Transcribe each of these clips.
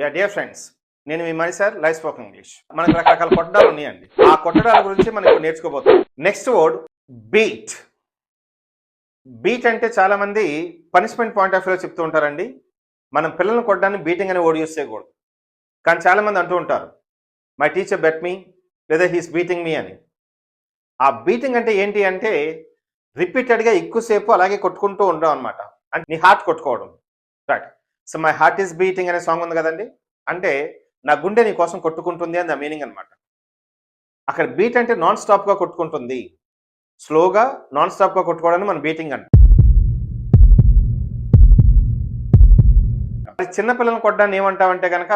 Yeah dear friends నేను మీ మరి sir life spoken English మనకి రకరకాల కొట్టడాలు ఉన్నాయండి. ఆ కొట్టడాల గురించి మనం ఇప్పుడు నేర్చుకోబోతాం నెక్స్ట్ వర్డ్ బీట్ బీట్ అంటే చాలామంది పనిష్మెంట్ పాయింట్ ఆఫ్ వ్యూలో చెప్తూ ఉంటారండి. మనం పిల్లల్ని కొట్టడానికి బీటింగ్ అనే వర్డ్ యూస్ చేయకూడదు. కానీ చాలామంది అంటూ ఉంటారు మై టీచర్ బెట్ మీ లేదా హీస్ బీటింగ్ మీ అని. ఆ బీటింగ్ అంటే ఏంటి అంటే రిపీటెడ్గా ఎక్కువసేపు అలాగే కొట్టుకుంటూ ఉండడం అనమాట అంటే నీ హార్ట్ కొట్టుకోవడం. Right so my heart is beating అనే సాంగ్ ఉంది కదండి. అంటే నా గుండె నీ కోసం కొట్టుకుంటుంది అని నా మీనింగ్ అనమాట అక్కడ బీట్ అంటే నాన్ స్టాప్గా కొట్టుకుంటుంది. స్లోగా నాన్ స్టాప్గా కొట్టుకోవడానికి మనం బీటింగ్ అంట. మరి చిన్నపిల్లలను కొట్టడాన్ని ఏమంటామంటే కనుక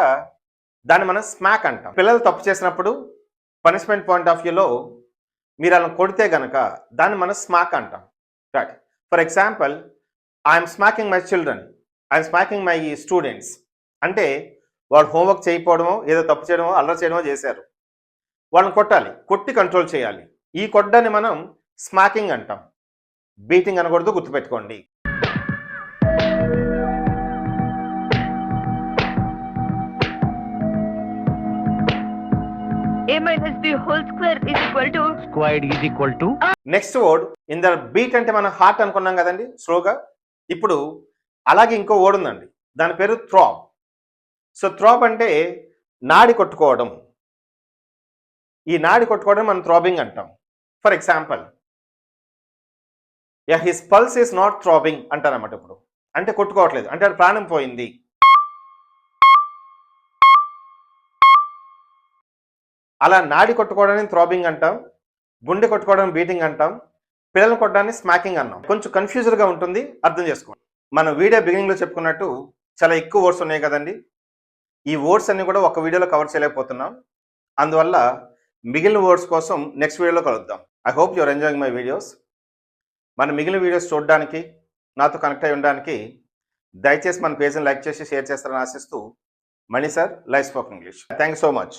దాన్ని మనం స్మాక్ అంటాం. పిల్లలు తప్పు చేసినప్పుడు పనిష్మెంట్ పాయింట్ ఆఫ్ వ్యూలో మీరు అలా కొడితే గనక దాన్ని మనం స్మాక్ అంటాం. Right for example I'm smacking my children I'm smacking my students అంటే వాడు హోంవర్క్ చేయకపోవడమో ఏదో తప్పు చేయడమో అల్లరి చేయడమో చేశారు. వాళ్ళని కొట్టాలి కొట్టి కంట్రోల్ చేయాలి. ఈ కొడ్డాన్ని మనం స్మాకింగ్ అంటాం. బీటింగ్ అనకూడదు గుర్తుపెట్టుకోండి. A minus b whole square is equal to? Squared is equal to? Next word in the beat అంటే మనం హార్ట్ అనుకున్నాం కదండి స్లోగా ఇప్పుడు అలాగే ఇంకో వర్డ్ ఉందండి. దాని పేరు థ్రాబ్ సో థ్రాబ్ అంటే నాడి కొట్టుకోవడం. ఈ నాడి కొట్టుకోవడం మనం థ్రాబింగ్ అంటాం. For example yeah his pulse is not throbbing అంటారన్నమాట ఇప్పుడు. అంటే కొట్టుకోవట్లేదు. అంటే అది ప్రాణం పోయింది. అలా నాడి కొట్టుకోవడానికి థ్రాబింగ్ అంటాం. గుండె కొట్టుకోవడం బీటింగ్ అంటాం. పిల్లలు కొట్టడానికి స్మాకింగ్ అన్నాం. కొంచెం కన్ఫ్యూజర్గా ఉంటుంది. అర్థం చేసుకోండి. మనం వీడియో బిగినింగ్లో చెప్పుకున్నట్టు చాలా ఎక్కువ ఓట్స్ ఉన్నాయి కదండి. ఈ వర్డ్స్ అన్ని కూడా ఒక వీడియోలో కవర్ చేయలేకపోతున్నాం. అందువల్ల మిగిలిన వర్డ్స్ కోసం నెక్స్ట్ వీడియోలో కలుద్దాం. I hope your enjoying my videos మన మిగిలిన వీడియోస్ చూడడానికి నాతో కనెక్ట్ అయి ఉండడానికి దయచేసి మన పేజ్ని లైక్ చేసి షేర్ చేస్తారని ఆశిస్తూ Mani sir life spoken English thank so much